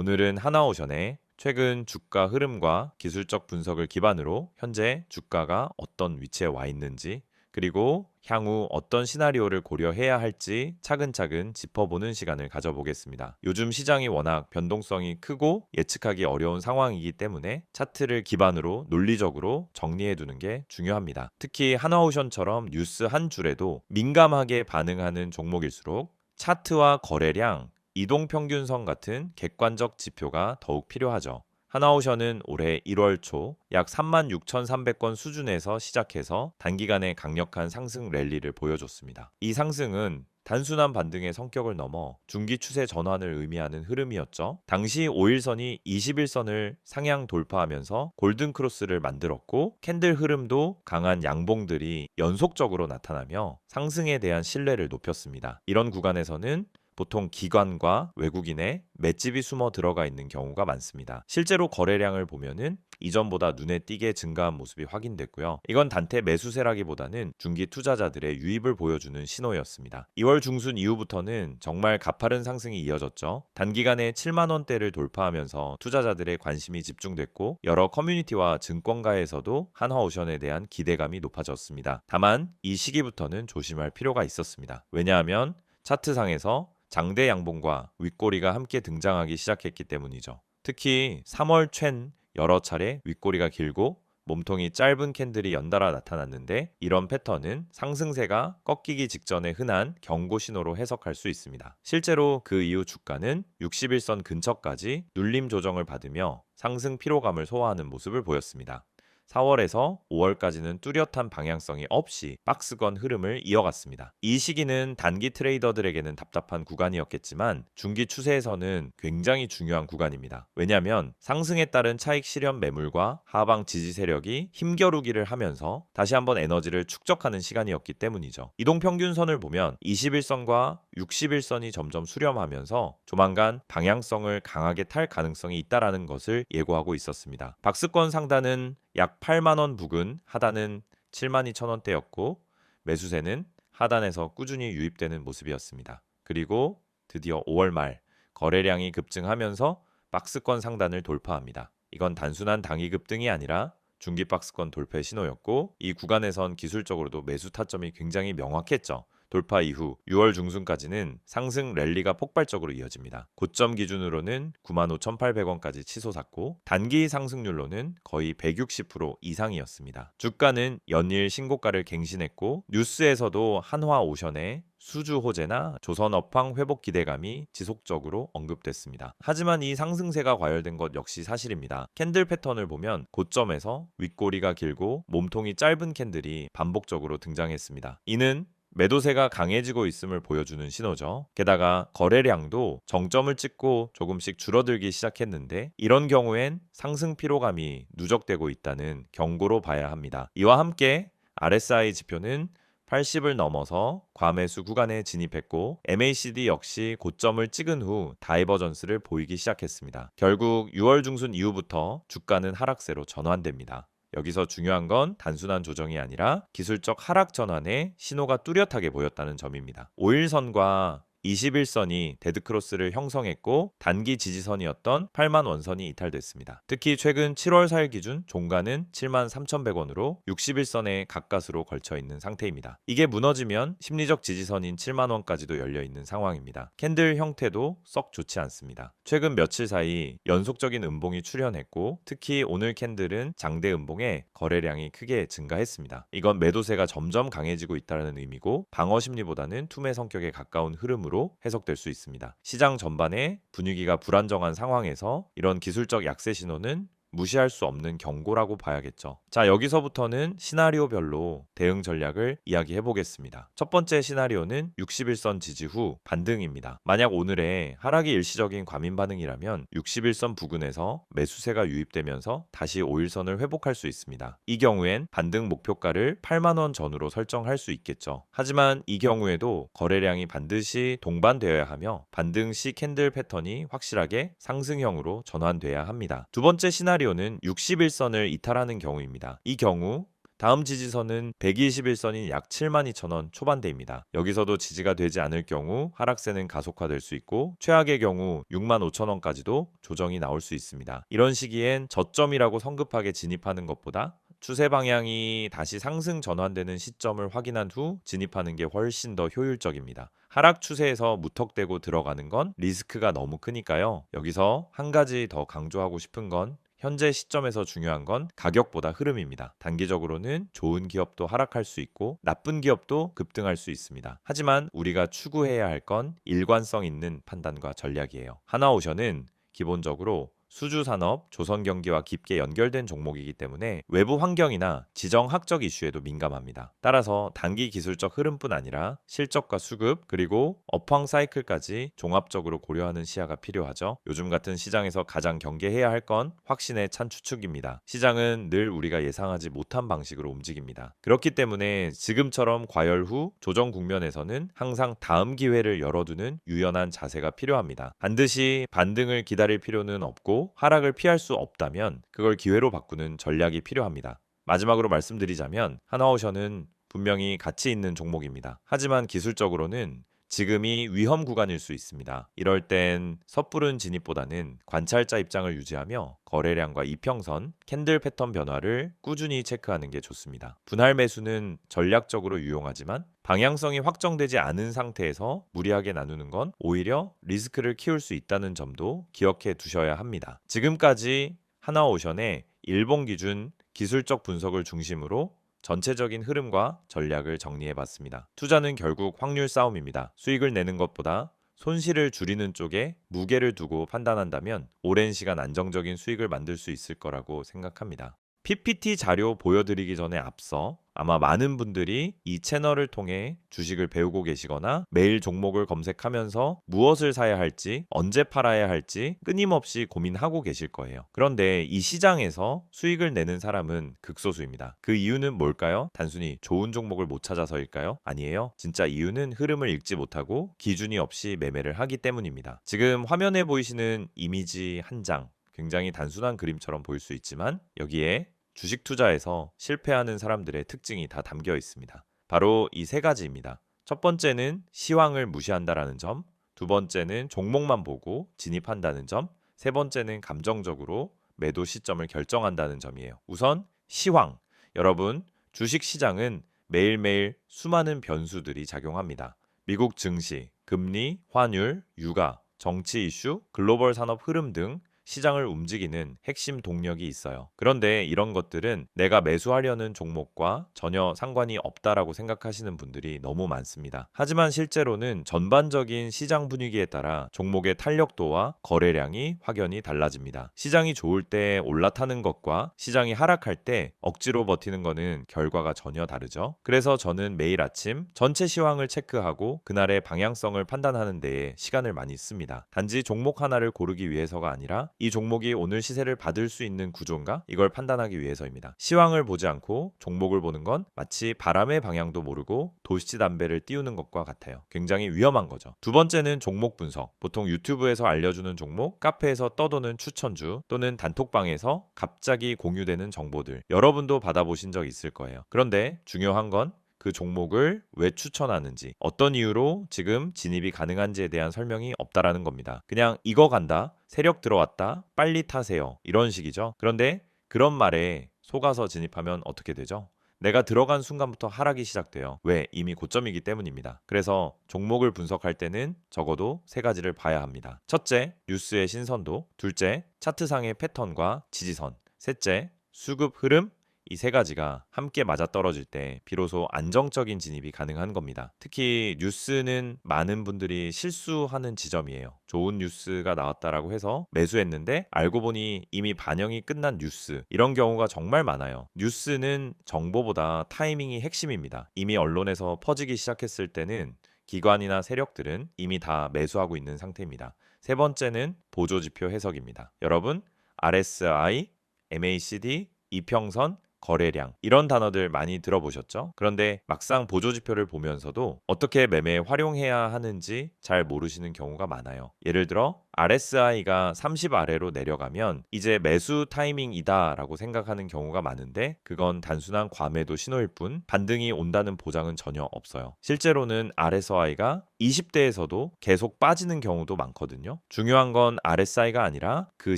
오늘은 하나오션의 최근 주가 흐름과 기술적 분석을 기반으로 현재 주가가 어떤 위치에 와 있는지 그리고 향후 어떤 시나리오를 고려해야 할지 차근차근 짚어보는 시간을 가져보겠습니다. 요즘 시장이 워낙 변동성이 크고 예측하기 어려운 상황이기 때문에 차트를 기반으로 논리적으로 정리해 두는 게 중요합니다. 특히 하나오션처럼 뉴스 한 줄에도 민감하게 반응하는 종목일수록 차트와 거래량, 이동 평균선 같은 객관적 지표가 더욱 필요하죠. 하나오션은 올해 1월 초 약 36,300건 수준에서 시작해서 단기간에 강력한 상승 랠리를 보여줬습니다. 이 상승은 단순한 반등의 성격을 넘어 중기 추세 전환을 의미하는 흐름이었죠. 당시 5일선이 21선을 상향 돌파하면서 골든 크로스를 만들었고 캔들 흐름도 강한 양봉들이 연속적으로 나타나며 상승에 대한 신뢰를 높였습니다. 이런 구간에서는 보통 기관과 외국인의 맷집이 숨어 들어가 있는 경우가 많습니다. 실제로 거래량을 보면은 이전보다 눈에 띄게 증가한 모습이 확인됐고요. 이건 단태 매수세라기보다는 중기 투자자들의 유입을 보여주는 신호였습니다. 2월 중순 이후부터는 정말 가파른 상승이 이어졌죠. 단기간에 7만 원대를 돌파하면서 투자자들의 관심이 집중됐고 여러 커뮤니티와 증권가에서도 한화오션에 대한 기대감이 높아졌습니다. 다만 이 시기부터는 조심할 필요가 있었습니다. 왜냐하면 차트상에서 장대 양봉과 윗꼬리가 함께 등장하기 시작했기 때문이죠. 특히 3월 챈 여러 차례 윗꼬리가 길고 몸통이 짧은 캔들이 연달아 나타났는데 이런 패턴은 상승세가 꺾이기 직전에 흔한 경고 신호로 해석할 수 있습니다. 실제로 그 이후 주가는 61선 근처까지 눌림 조정을 받으며 상승 피로감을 소화하는 모습을 보였습니다. 4월에서 5월까지는 뚜렷한 방향성이 없이 박스권 흐름을 이어갔습니다. 이 시기는 단기 트레이더들에게는 답답한 구간이었겠지만 중기 추세에서는 굉장히 중요한 구간입니다. 왜냐하면 상승에 따른 차익 실현 매물과 하방 지지 세력이 힘겨루기를 하면서 다시 한번 에너지를 축적하는 시간이었기 때문이죠. 이동 평균선을 보면 21선과 61선이 점점 수렴하면서 조만간 방향성을 강하게 탈 가능성이 있다라는 것을 예고하고 있었습니다. 박스권 상단은 약 8만 원 부근, 하단은 7만 2천 원대였고 매수세는 하단에서 꾸준히 유입되는 모습이었습니다. 그리고 드디어 5월 말 거래량이 급증하면서 박스권 상단을 돌파합니다. 이건 단순한 단기 급등이 아니라 중기 박스권 돌파 신호였고 이 구간에선 기술적으로도 매수 타점이 굉장히 명확했죠. 돌파 이후 6월 중순까지는 상승 랠리가 폭발적으로 이어집니다. 고점 기준으로는 95,800원까지 치솟았고 단기 상승률로는 거의 160% 이상이었습니다. 주가는 연일 신고가를 갱신했고 뉴스에서도 한화 오션의 수주 호재나 조선 업황 회복 기대감이 지속적으로 언급됐습니다. 하지만 이 상승세가 과열된 것 역시 사실입니다. 캔들 패턴을 보면 고점에서 윗꼬리가 길고 몸통이 짧은 캔들이 반복적으로 등장했습니다. 이는 매도세가 강해지고 있음을 보여주는 신호죠. 게다가 거래량도 정점을 찍고 조금씩 줄어들기 시작했는데 이런 경우엔 상승 피로감이 누적되고 있다는 경고로 봐야 합니다. 이와 함께 RSI 지표는 80을 넘어서 과매수 구간에 진입했고 MACD 역시 고점을 찍은 후 다이버전스를 보이기 시작했습니다. 결국 6월 중순 이후부터 주가는 하락세로 전환됩니다. 여기서 중요한 건 단순한 조정이 아니라 기술적 하락 전환의 신호가 뚜렷하게 보였다는 점입니다. 5일선과 21선이 데드크로스를 형성했고 단기 지지선이었던 8만 원선이 이탈됐습니다. 특히 최근 7월 4일 기준 종가는 7만 3,100원으로 61선에 가까스로 걸쳐 있는 상태입니다. 이게 무너지면 심리적 지지선인 7만 원까지도 열려 있는 상황입니다. 캔들 형태도 썩 좋지 않습니다. 최근 며칠 사이 연속적인 음봉이 출현했고 특히 오늘 캔들은 장대 음봉에 거래량이 크게 증가했습니다. 이건 매도세가 점점 강해지고 있다는 의미고 방어 심리보다는 투매 성격에 가까운 흐름으로 흐름으로 해석될 수 있습니다. 시장 전반에 분위기가 불안정한 상황에서 이런 기술적 약세 신호는 무시할 수 없는 경고라고 봐야겠죠. 자, 여기서부터는 시나리오별로 대응 전략을 이야기해 보겠습니다. 첫 번째 시나리오는 61선 지지 후 반등입니다. 만약 오늘의 하락이 일시적인 과민 반응이라면 61선 부근에서 매수세가 유입되면서 다시 5일선을 회복할 수 있습니다. 이 경우엔 반등 목표가를 8만 원 전후로 설정할 수 있겠죠. 하지만 이 경우에도 거래량이 반드시 동반되어야 하며 반등 시 캔들 패턴이 확실하게 상승형으로 전환돼야 합니다. 두 번째 시나리오 시나리오는 61선을 이탈하는 경우입니다. 이 경우 다음 지지선은 121선인 약 7만 2천 원 초반대입니다. 여기서도 지지가 되지 않을 경우 하락세는 가속화될 수 있고 최악의 경우 6만 5천 원까지도 조정이 나올 수 있습니다. 이런 시기엔 저점이라고 성급하게 진입하는 것보다 추세 방향이 다시 상승 전환되는 시점을 확인한 후 진입하는 게 훨씬 더 효율적입니다. 하락 추세에서 무턱대고 들어가는 건 리스크가 너무 크니까요. 여기서 한 가지 더 강조하고 싶은 건 현재 시점에서 중요한 건 가격보다 흐름입니다. 단기적으로는 좋은 기업도 하락할 수 있고 나쁜 기업도 급등할 수 있습니다. 하지만 우리가 추구해야 할 건 일관성 있는 판단과 전략이에요. 하나오션은 기본적으로 수주 산업, 조선 경기와 깊게 연결된 종목이기 때문에 외부 환경이나 지정학적 이슈에도 민감합니다. 따라서 단기 기술적 흐름뿐 아니라 실적과 수급 그리고 업황 사이클까지 종합적으로 고려하는 시야가 필요하죠. 요즘 같은 시장에서 가장 경계해야 할 건 확신에 찬 추측입니다. 시장은 늘 우리가 예상하지 못한 방식으로 움직입니다. 그렇기 때문에 지금처럼 과열 후 조정 국면에서는 항상 다음 기회를 열어두는 유연한 자세가 필요합니다. 반드시 반등을 기다릴 필요는 없고 하락을 피할 수 없다면 그걸 기회로 바꾸는 전략이 필요합니다. 마지막으로 말씀드리자면 하나오션은 분명히 가치 있는 종목입니다. 하지만 기술적으로는 지금이 위험 구간일 수 있습니다. 이럴 땐 섣부른 진입보다는 관찰자 입장을 유지하며 거래량과 이평선, 캔들 패턴 변화를 꾸준히 체크하는 게 좋습니다. 분할 매수는 전략적으로 유용하지만 방향성이 확정되지 않은 상태에서 무리하게 나누는 건 오히려 리스크를 키울 수 있다는 점도 기억해 두셔야 합니다. 지금까지 하나오션의 일본 기준 기술적 분석을 중심으로 전체적인 흐름과 전략을 정리해 봤습니다. 투자는 결국 확률 싸움입니다. 수익을 내는 것보다 손실을 줄이는 쪽에 무게를 두고 판단한다면 오랜 시간 안정적인 수익을 만들 수 있을 거라고 생각합니다. PPT 자료 보여드리기 전에 앞서 아마 많은 분들이 이 채널을 통해 주식을 배우고 계시거나 매일 종목을 검색하면서 무엇을 사야 할지, 언제 팔아야 할지 끊임없이 고민하고 계실 거예요. 그런데 이 시장에서 수익을 내는 사람은 극소수입니다. 그 이유는 뭘까요? 단순히 좋은 종목을 못 찾아서일까요? 아니에요. 진짜 이유는 흐름을 읽지 못하고 기준이 없이 매매를 하기 때문입니다. 지금 화면에 보이시는 이미지 한 장, 굉장히 단순한 그림처럼 보일 수 있지만 여기에 주식 투자에서 실패하는 사람들의 특징이 다 담겨 있습니다. 바로 이 세 가지입니다. 첫 번째는 시황을 무시한다라는 점, 두 번째는 종목만 보고 진입한다는 점, 세 번째는 감정적으로 매도 시점을 결정한다는 점이에요. 우선 시황. 여러분, 주식 시장은 매일매일 수많은 변수들이 작용합니다. 미국 증시, 금리, 환율, 육아, 정치 이슈, 글로벌 산업 흐름 등 시장을 움직이는 핵심 동력이 있어요. 그런데 이런 것들은 내가 매수하려는 종목과 전혀 상관이 없다라고 생각하시는 분들이 너무 많습니다. 하지만 실제로는 전반적인 시장 분위기에 따라 종목의 탄력도와 거래량이 확연히 달라집니다. 시장이 좋을 때 올라타는 것과 시장이 하락할 때 억지로 버티는 것은 결과가 전혀 다르죠. 그래서 저는 매일 아침 전체 시황을 체크하고 그날의 방향성을 판단하는 데에 시간을 많이 씁니다. 단지 종목 하나를 고르기 위해서가 아니라 이 종목이 오늘 시세를 받을 수 있는 구조인가? 이걸 판단하기 위해서입니다. 시황을 보지 않고 종목을 보는 건 마치 바람의 방향도 모르고 도시지 담배를 띄우는 것과 같아요. 굉장히 위험한 거죠. 두 번째는 종목 분석. 보통 유튜브에서 알려주는 종목, 카페에서 떠도는 추천주 또는 단톡방에서 갑자기 공유되는 정보들. 여러분도 받아보신 적 있을 거예요. 그런데 중요한 건 그 종목을 왜 추천하는지, 어떤 이유로 지금 진입이 가능한지에 대한 설명이 없다라는 겁니다. 그냥 이거 간다, 세력 들어왔다, 빨리 타세요. 이런 식이죠. 그런데 그런 말에 속아서 진입하면 어떻게 되죠? 내가 들어간 순간부터 하락이 시작돼요. 왜? 이미 고점이기 때문입니다. 그래서 종목을 분석할 때는 적어도 세 가지를 봐야 합니다. 첫째, 뉴스의 신선도. 둘째, 차트상의 패턴과 지지선. 셋째, 수급 흐름, 이 세 가지가 함께 맞아떨어질 때 비로소 안정적인 진입이 가능한 겁니다. 특히 뉴스는 많은 분들이 실수하는 지점이에요. 좋은 뉴스가 나왔다라고 해서 매수했는데 알고 보니 이미 반영이 끝난 뉴스 이런 경우가 정말 많아요. 뉴스는 정보보다 타이밍이 핵심입니다. 이미 언론에서 퍼지기 시작했을 때는 기관이나 세력들은 이미 다 매수하고 있는 상태입니다. 세 번째는 보조지표 해석입니다. 여러분, RSI, MACD, 이평선, 거래량 이런 단어들 많이 들어보셨죠? 그런데 막상 보조지표를 보면서도 어떻게 매매에 활용해야 하는지 잘 모르시는 경우가 많아요. 예를 들어 RSI가 30 아래로 내려가면 이제 매수 타이밍이다라고 생각하는 경우가 많은데 그건 단순한 과매도 신호일 뿐 반등이 온다는 보장은 전혀 없어요. 실제로는 RSI가 20대에서도 계속 빠지는 경우도 많거든요. 중요한 건 RSI가 아니라 그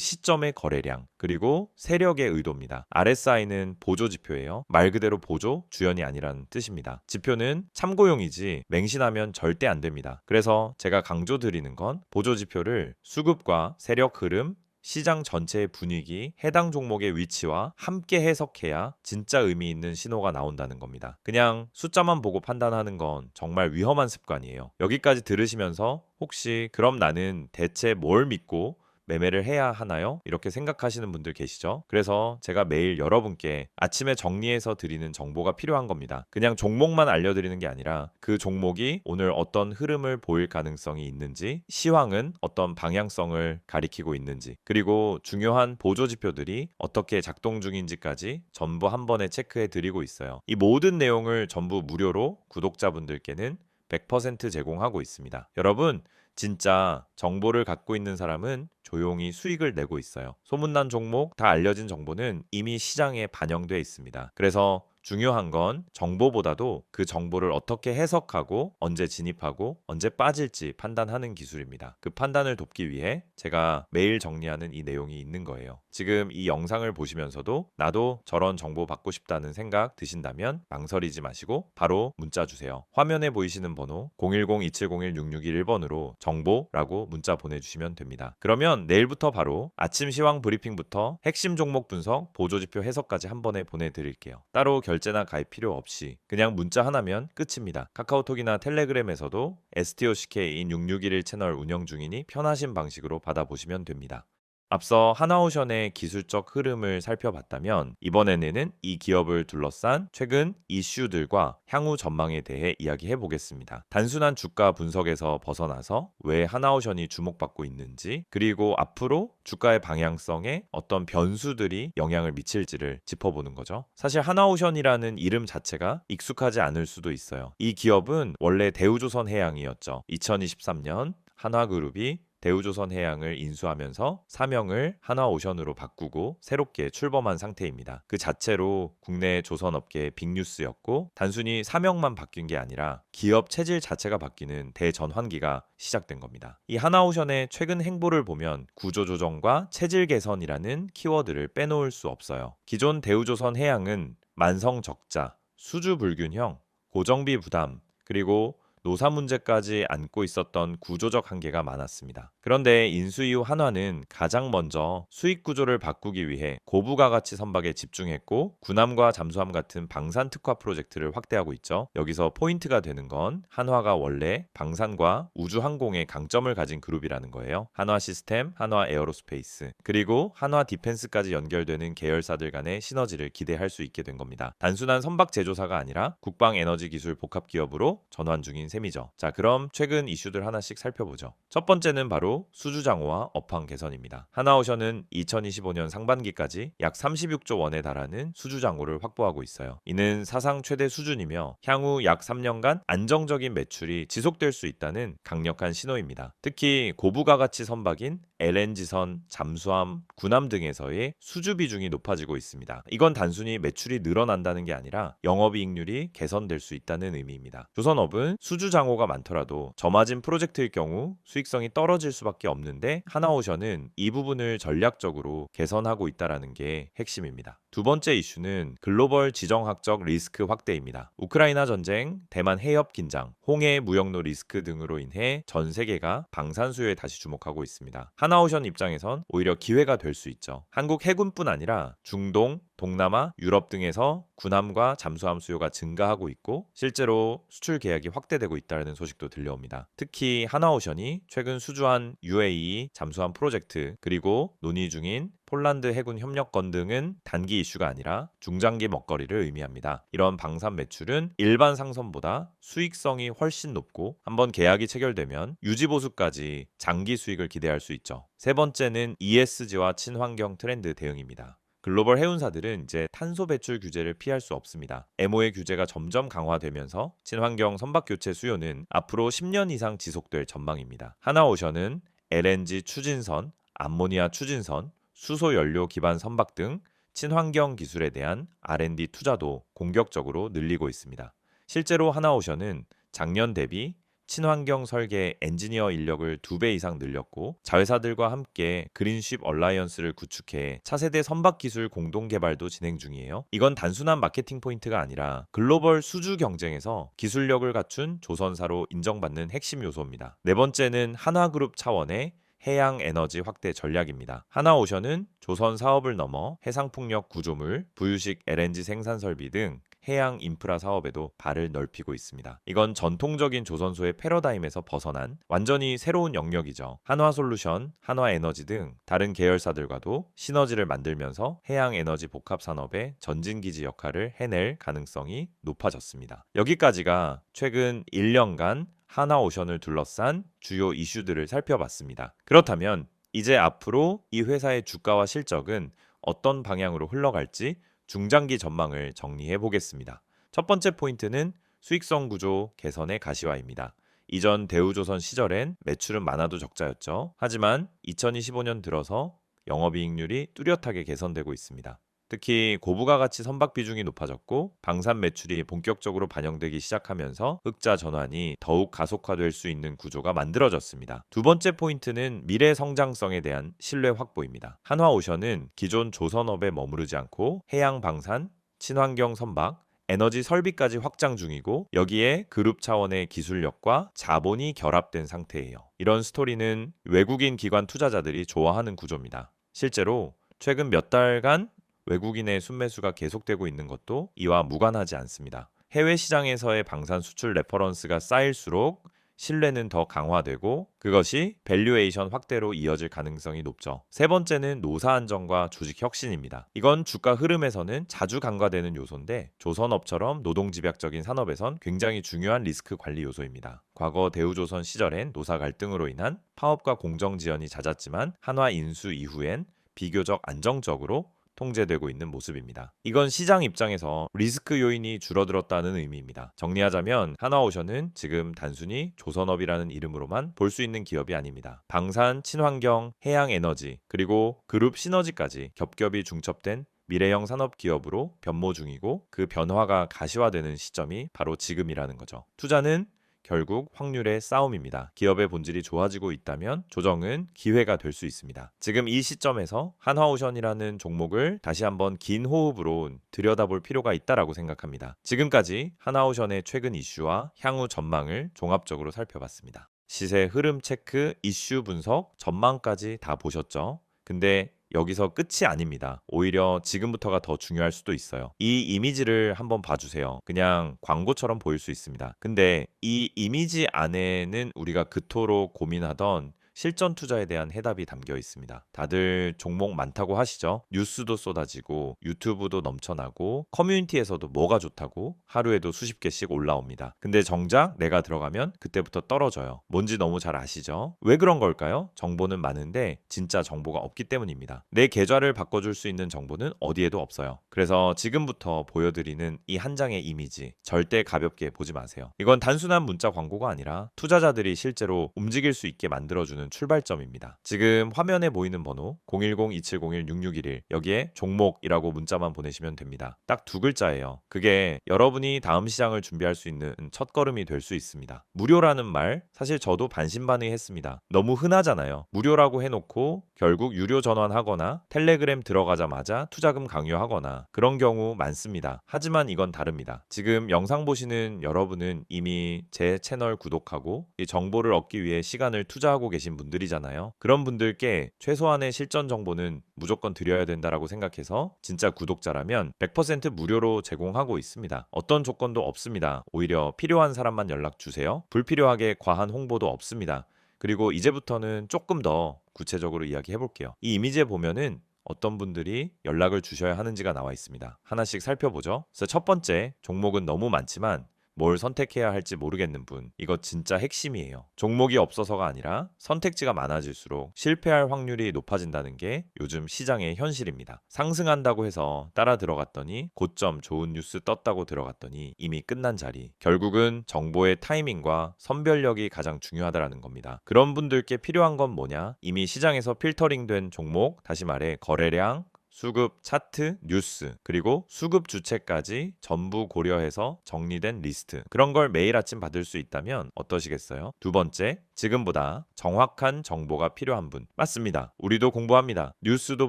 시점의 거래량 그리고 세력의 의도입니다. RSI는 보조 지표예요. 말 그대로 보조, 주연이 아니라는 뜻입니다. 지표는 참고용이지 맹신하면 절대 안 됩니다. 그래서 제가 강조드리는 건 보조 지표를 수급과 세력 흐름, 시장 전체의 분위기, 해당 종목의 위치와 함께 해석해야 진짜 의미 있는 신호가 나온다는 겁니다. 그냥 숫자만 보고 판단하는 건 정말 위험한 습관이에요. 여기까지 들으시면서 혹시 그럼 나는 대체 뭘 믿고 매매를 해야 하나요? 이렇게 생각하시는 분들 계시죠? 그래서 제가 매일 여러분께 아침에 정리해서 드리는 정보가 필요한 겁니다. 그냥 종목만 알려드리는 게 아니라 그 종목이 오늘 어떤 흐름을 보일 가능성이 있는지, 시황은 어떤 방향성을 가리키고 있는지, 그리고 중요한 보조 지표들이 어떻게 작동 중인지까지 전부 한 번에 체크해 드리고 있어요. 이 모든 내용을 전부 무료로 구독자분들께는 100% 제공하고 있습니다. 여러분, 진짜 정보를 갖고 있는 사람은 조용히 수익을 내고 있어요. 소문난 종목, 다 알려진 정보는 이미 시장에 반영돼 있습니다. 그래서 중요한 건 정보보다도 그 정보를 어떻게 해석하고 언제 진입하고 언제 빠질지 판단하는 기술입니다. 그 판단을 돕기 위해 제가 매일 정리하는 이 내용이 있는 거예요. 지금 이 영상을 보시면서도 나도 저런 정보 받고 싶다는 생각 드신다면 망설이지 마시고 바로 문자 주세요. 화면에 보이시는 번호 010-2701-661번으로 정보라고 문자 보내주시면 됩니다. 그러면 내일부터 바로 아침 시황 브리핑부터 핵심 종목 분석, 보조지표 해석까지 한 번에 보내드릴게요. 따로 결 제나 가입 필요 없이 그냥 문자 하나면 끝입니다. 카카오톡이나 텔레그램에서도 STOCK인 6611 채널 운영 중이니 편하신 방식으로 받아보시면 됩니다. 앞서 하나오션의 기술적 흐름을 살펴봤다면 이번에는 이 기업을 둘러싼 최근 이슈들과 향후 전망에 대해 이야기해 보겠습니다. 단순한 주가 분석에서 벗어나서 왜 하나오션이 주목받고 있는지 그리고 앞으로 주가의 방향성에 어떤 변수들이 영향을 미칠지를 짚어보는 거죠. 사실 하나오션이라는 이름 자체가 익숙하지 않을 수도 있어요. 이 기업은 원래 대우조선 해양이었죠. 2023년 한화그룹이 대우조선해양을 인수하면서 사명을 하나오션으로 바꾸고 새롭게 출범한 상태입니다. 그 자체로 국내 조선업계의 빅뉴스였고 단순히 사명만 바뀐 게 아니라 기업 체질 자체가 바뀌는 대전환기가 시작된 겁니다. 이 하나오션의 최근 행보를 보면 구조조정과 체질 개선이라는 키워드를 빼놓을 수 없어요. 기존 대우조선 해양은 만성 적자, 수주 불균형, 고정비 부담, 그리고 노사 문제까지 안고 있었던 구조적 한계가 많았습니다. 그런데 인수 이후 한화는 가장 먼저 수익 구조를 바꾸기 위해 고부가 가치 선박에 집중했고 군함과 잠수함 같은 방산 특화 프로젝트를 확대하고 있죠. 여기서 포인트가 되는 건 한화가 원래 방산과 우주 항공의 강점을 가진 그룹이라는 거예요. 한화 시스템, 한화 에어로스페이스, 그리고 한화 디펜스까지 연결되는 계열사들 간의 시너지를 기대할 수 있게 된 겁니다. 단순한 선박 제조사가 아니라 국방 에너지 기술 복합 기업으로 전환 중인 셈이죠. 자, 그럼 최근 이슈들 하나씩 살펴보죠. 첫 번째는 바로 수주 장호와 업황 개선입니다. 하나오션은 2025년 상반기까지 약 36조 원에 달하는 수주 장호를 확보하고 있어요. 이는 사상 최대 수준이며 향후 약 3년간 안정적인 매출이 지속될 수 있다는 강력한 신호입니다. 특히 고부가 가치 선박인 LNG선, 잠수함, 군함 등에서의 수주 비중이 높아지고 있습니다. 이건 단순히 매출이 늘어난다는 게 아니라 영업이익률이 개선될 수 있다는 의미입니다. 조선업은 수주 장호가 많더라도 저마진 프로젝트일 경우 수익성이 떨어질 수밖에 없는데 하나오션은 이 부분을 전략적으로 개선하고 있다라는 게 핵심입니다. 두 번째 이슈는 글로벌 지정학적 리스크 확대입니다. 우크라이나 전쟁, 대만 해협 긴장, 홍해 무역로 리스크 등으로 인해 전 세계가 방산 수요에 다시 주목하고 있습니다. 하나오션 입장에선 오히려 기회가 될 수 있죠. 한국 해군뿐 아니라 중동, 동남아, 유럽 등에서 군함과 잠수함 수요가 증가하고 있고 실제로 수출 계약이 확대되고 있다는 소식도 들려옵니다. 특히 하나오션이 최근 수주한 UAE 잠수함 프로젝트 그리고 논의 중인 폴란드 해군 협력건 등은 단기 이슈가 아니라 중장기 먹거리를 의미합니다. 이런 방산 매출은 일반 상선보다 수익성이 훨씬 높고 한번 계약이 체결되면 유지 보수까지 장기 수익을 기대할 수 있죠. 세 번째는 ESG와 친환경 트렌드 대응입니다. 글로벌 해운사들은 이제 탄소 배출 규제를 피할 수 없습니다. MO의 규제가 점점 강화되면서 친환경 선박 교체 수요는 앞으로 10년 이상 지속될 전망입니다. 하나오션은 LNG 추진선, 암모니아 추진선, 수소 연료 기반 선박 등 친환경 기술에 대한 R&D 투자도 공격적으로 늘리고 있습니다. 실제로 하나오션은 작년 대비 친환경 설계 엔지니어 인력을 두배 이상 늘렸고 자회사들과 함께 그린쉽 얼라이언스를 구축해 차세대 선박 기술 공동 개발도 진행 중이에요. 이건 단순한 마케팅 포인트가 아니라 글로벌 수주 경쟁에서 기술력을 갖춘 조선사로 인정받는 핵심 요소입니다. 네 번째는 한화그룹 차원의 해양 에너지 확대 전략입니다. 하나오션은 조선 사업을 넘어 해상풍력 구조물, 부유식 LNG 생산 설비 등 해양 인프라 사업에도 발을 넓히고 있습니다. 이건 전통적인 조선소의 패러다임에서 벗어난 완전히 새로운 영역이죠. 한화솔루션, 한화에너지 등 다른 계열사들과도 시너지를 만들면서 해양 에너지 복합 산업의 전진기지 역할을 해낼 가능성이 높아졌습니다. 여기까지가 최근 1년간 하나오션을 둘러싼 주요 이슈들을 살펴봤습니다. 그렇다면 이제 앞으로 이 회사의 주가와 실적은 어떤 방향으로 흘러갈지 중장기 전망을 정리해 보겠습니다. 첫 번째 포인트는 수익성 구조 개선의 가시화입니다. 이전 대우조선 시절엔 매출은 많아도 적자였죠. 하지만 2025년 들어서 영업이익률이 뚜렷하게 개선되고 있습니다. 특히 고부가 가치 선박 비중이 높아졌고 방산 매출이 본격적으로 반영되기 시작하면서 흑자 전환이 더욱 가속화될 수 있는 구조가 만들어졌습니다. 두 번째 포인트는 미래 성장성에 대한 신뢰 확보입니다. 한화오션은 기존 조선업에 머무르지 않고 해양 방산, 친환경 선박, 에너지 설비까지 확장 중이고 여기에 그룹 차원의 기술력과 자본이 결합된 상태예요. 이런 스토리는 외국인 기관 투자자들이 좋아하는 구조입니다. 실제로 최근 몇 달간 외국인의 순매수가 계속되고 있는 것도 이와 무관하지 않습니다. 해외 시장에서의 방산 수출 레퍼런스가 쌓일수록 신뢰는 더 강화되고 그것이 밸류에이션 확대로 이어질 가능성이 높죠. 세 번째는 노사 안정과 조직 혁신입니다. 이건 주가 흐름에서는 자주 간과되는 요소인데 조선업처럼 노동 집약적인 산업에선 굉장히 중요한 리스크 관리 요소입니다. 과거 대우조선 시절엔 노사 갈등으로 인한 파업과 공정 지연이 잦았지만 한화 인수 이후엔 비교적 안정적으로 통제되고 있는 모습입니다. 이건 시장 입장에서 리스크 요인이 줄어들었다는 의미입니다. 정리하자면 하나오션은 지금 단순히 조선업이라는 이름으로만 볼 수 있는 기업이 아닙니다. 방산, 친환경, 해양 에너지, 그리고 그룹 시너지까지 겹겹이 중첩된 미래형 산업 기업으로 변모 중이고 그 변화가 가시화되는 시점이 바로 지금이라는 거죠. 투자는 결국 확률의 싸움입니다. 기업의 본질이 좋아지고 있다면 조정은 기회가 될 수 있습니다. 지금 이 시점에서 한화오션이라는 종목을 다시 한번 긴 호흡으로 들여다볼 필요가 있다라고 생각합니다. 지금까지 한화오션의 최근 이슈와 향후 전망을 종합적으로 살펴봤습니다. 시세 흐름 체크, 이슈 분석, 전망까지 다 보셨죠? 근데 여기서 끝이 아닙니다. 오히려 지금부터가 더 중요할 수도 있어요. 이 이미지를 한번 봐주세요. 그냥 광고처럼 보일 수 있습니다. 근데 이 이미지 안에는 우리가 그토록 고민하던 실전 투자에 대한 해답이 담겨 있습니다. 다들 종목 많다고 하시죠? 뉴스도 쏟아지고 유튜브도 넘쳐나고 커뮤니티에서도 뭐가 좋다고 하루에도 수십 개씩 올라옵니다. 근데 정작 내가 들어가면 그때부터 떨어져요. 뭔지 너무 잘 아시죠? 왜 그런 걸까요? 정보는 많은데 진짜 정보가 없기 때문입니다. 내 계좌를 바꿔줄 수 있는 정보는 어디에도 없어요. 그래서 지금부터 보여드리는 이 한 장의 이미지 절대 가볍게 보지 마세요. 이건 단순한 문자 광고가 아니라 투자자들이 실제로 움직일 수 있게 만들어주는 주는 출발점입니다. 지금 화면에 보이는 번호 010-2701-6611 여기에 종목이라고 문자만 보내시면 됩니다. 딱 두 글자예요. 그게 여러분이 다음 시장을 준비할 수 있는 첫걸음이 될 수 있습니다. 무료라는 말 사실 저도 반신반의했습니다. 너무 흔하잖아요. 무료라고 해놓고 결국 유료 전환하거나 텔레그램 들어가자마자 투자금 강요하거나 그런 경우 많습니다. 하지만 이건 다릅니다. 지금 영상 보시는 여러분은 이미 제 채널 구독하고 이 정보를 얻기 위해 시간을 투자하고 계신 계신 분들이잖아요. 그런 분들께 최소한의 실전 정보는 무조건 드려야 된다라고 생각해서 진짜 구독자라면 100% 무료로 제공하고 있습니다. 어떤 조건도 없습니다. 오히려 필요한 사람만 연락 주세요. 불필요하게 과한 홍보도 없습니다. 그리고 이제부터는 조금 더 구체적으로 이야기해 볼게요. 이 이미지에 보면은 어떤 분들이 연락을 주셔야 하는지가 나와 있습니다. 하나씩 살펴보죠. 그래서 첫 번째 종목은 너무 많지만 뭘 선택해야 할지 모르겠는 분, 이거 진짜 핵심이에요. 종목이 없어서가 아니라 선택지가 많아질수록 실패할 확률이 높아진다는 게 요즘 시장의 현실입니다. 상승한다고 해서 따라 들어갔더니 고점 좋은 뉴스 떴다고 들어갔더니 이미 끝난 자리. 결국은 정보의 타이밍과 선별력이 가장 중요하다라는 겁니다. 그런 분들께 필요한 건 뭐냐? 이미 시장에서 필터링된 종목, 다시 말해 거래량, 수급 차트, 뉴스, 그리고 수급 주체까지 전부 고려해서 정리된 리스트. 그런 걸 매일 아침 받을 수 있다면 어떠시겠어요? 두 번째, 지금보다 정확한 정보가 필요한 분. 맞습니다. 우리도 공부합니다. 뉴스도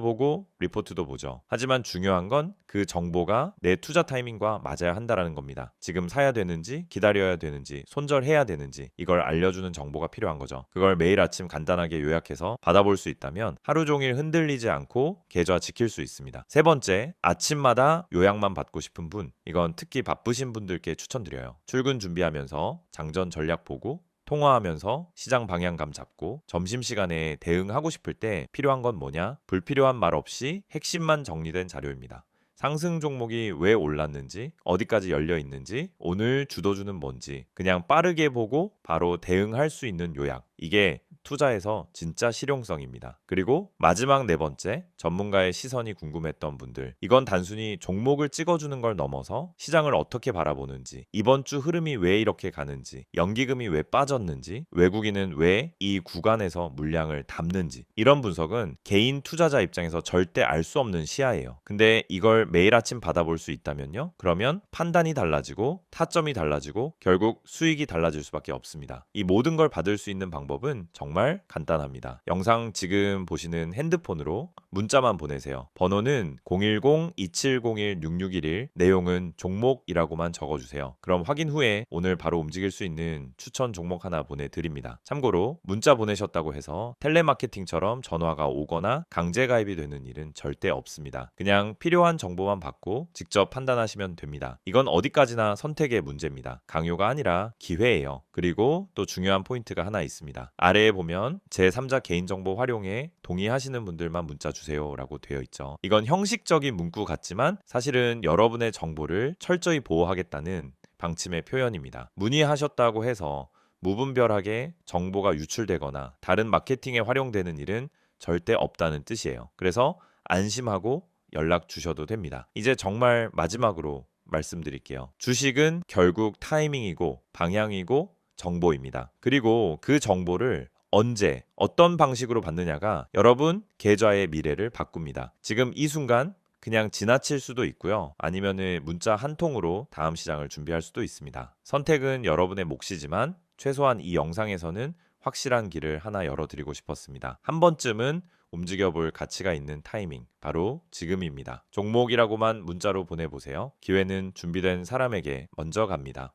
보고 리포트도 보죠. 하지만 중요한 건 그 정보가 내 투자 타이밍과 맞아야 한다라는 겁니다. 지금 사야 되는지, 기다려야 되는지, 손절해야 되는지 이걸 알려주는 정보가 필요한 거죠. 그걸 매일 아침 간단하게 요약해서 받아볼 수 있다면 하루 종일 흔들리지 않고 계좌 지킬 수 있습니다. 세 번째, 아침마다 요약만 받고 싶은 분. 이건 특히 바쁘신 분들께 추천드려요. 출근 준비하면서 장전 전략 보고 통화하면서 시장 방향감 잡고 점심시간에 대응하고 싶을 때 필요한 건 뭐냐? 불필요한 말 없이 핵심만 정리된 자료입니다. 상승 종목이 왜 올랐는지, 어디까지 열려 있는지, 오늘 주도주는 뭔지, 그냥 빠르게 보고 바로 대응할 수 있는 요약. 이게 투자에서 진짜 실용성입니다. 그리고 마지막 네 번째, 전문가의 시선이 궁금했던 분들. 이건 단순히 종목을 찍어주는 걸 넘어서 시장을 어떻게 바라보는지, 이번 주 흐름이 왜 이렇게 가는지, 연기금이 왜 빠졌는지, 외국인은 왜 이 구간에서 물량을 담는지, 이런 분석은 개인 투자자 입장에서 절대 알 수 없는 시야예요. 근데 이걸 매일 아침 받아볼 수 있다면요? 그러면 판단이 달라지고 타점이 달라지고 결국 수익이 달라질 수밖에 없습니다. 이 모든 걸 받을 수 있는 방법 은 정말 간단합니다. 영상 지금 보시는 핸드폰으로 문자만 보내세요. 번호는 010-2701-6611 내용은 종목이라고만 적어주세요. 그럼 확인 후에 오늘 바로 움직일 수 있는 추천 종목 하나 보내드립니다. 참고로 문자 보내셨다고 해서 텔레마케팅처럼 전화가 오거나 강제 가입이 되는 일은 절대 없습니다. 그냥 필요한 정보만 받고 직접 판단하시면 됩니다. 이건 어디까지나 선택의 문제입니다. 강요가 아니라 기회예요. 그리고 또 중요한 포인트가 하나 있습니다. 아래에 보면 제3자 개인정보 활용에 동의하시는 분들만 문자 주세요 라고 되어 있죠. 이건 형식적인 문구 같지만 사실은 여러분의 정보를 철저히 보호하겠다는 방침의 표현입니다. 문의하셨다고 해서 무분별하게 정보가 유출되거나 다른 마케팅에 활용되는 일은 절대 없다는 뜻이에요. 그래서 안심하고 연락 주셔도 됩니다. 이제 정말 마지막으로 말씀드릴게요. 주식은 결국 타이밍이고 방향이고 정보입니다. 그리고 그 정보를 언제 어떤 방식으로 받느냐가 여러분 계좌의 미래를 바꿉니다. 지금 이 순간 그냥 지나칠 수도 있고요. 아니면은 문자 한 통으로 다음 시장을 준비할 수도 있습니다. 선택은 여러분의 몫이지만 최소한 이 영상에서는 확실한 길을 하나 열어드리고 싶었습니다. 한 번쯤은 움직여볼 가치가 있는 타이밍, 바로 지금입니다. 종목이라고만 문자로 보내보세요. 기회는 준비된 사람에게 먼저 갑니다.